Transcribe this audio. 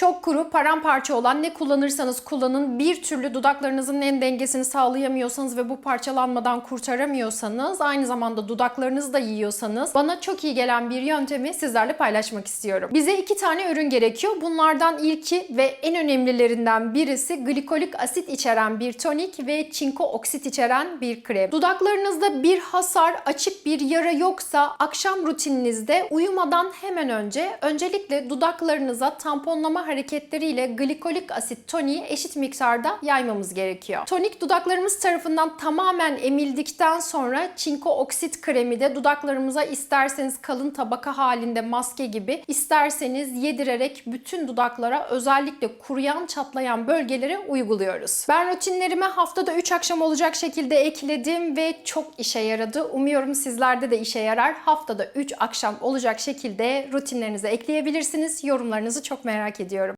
Çok kuru, paramparça olan ne kullanırsanız kullanın bir türlü dudaklarınızın en dengesini sağlayamıyorsanız ve bu parçalanmadan kurtaramıyorsanız aynı zamanda dudaklarınızı da yiyorsanız bana çok iyi gelen bir yöntemi sizlerle paylaşmak istiyorum. Bize iki tane ürün gerekiyor. Bunlardan ilki ve en önemlilerinden birisi glikolik asit içeren bir tonik ve çinko oksit içeren bir krem. Dudaklarınızda bir hasar, açık bir yara yoksa akşam rutininizde uyumadan hemen önce öncelikle dudaklarınıza tamponlama hareketleriyle glikolik asit toniği eşit miktarda yaymamız gerekiyor. Tonik dudaklarımız tarafından tamamen emildikten sonra çinko oksit kremi de dudaklarımıza isterseniz kalın tabaka halinde maske gibi isterseniz yedirerek bütün dudaklara özellikle kuruyan çatlayan bölgelere uyguluyoruz. Ben rutinlerime haftada 3 akşam olacak şekilde ekledim ve çok işe yaradı. Umuyorum sizlerde de işe yarar. Haftada 3 akşam olacak şekilde rutinlerinize ekleyebilirsiniz. Yorumlarınızı çok merak ediyorum.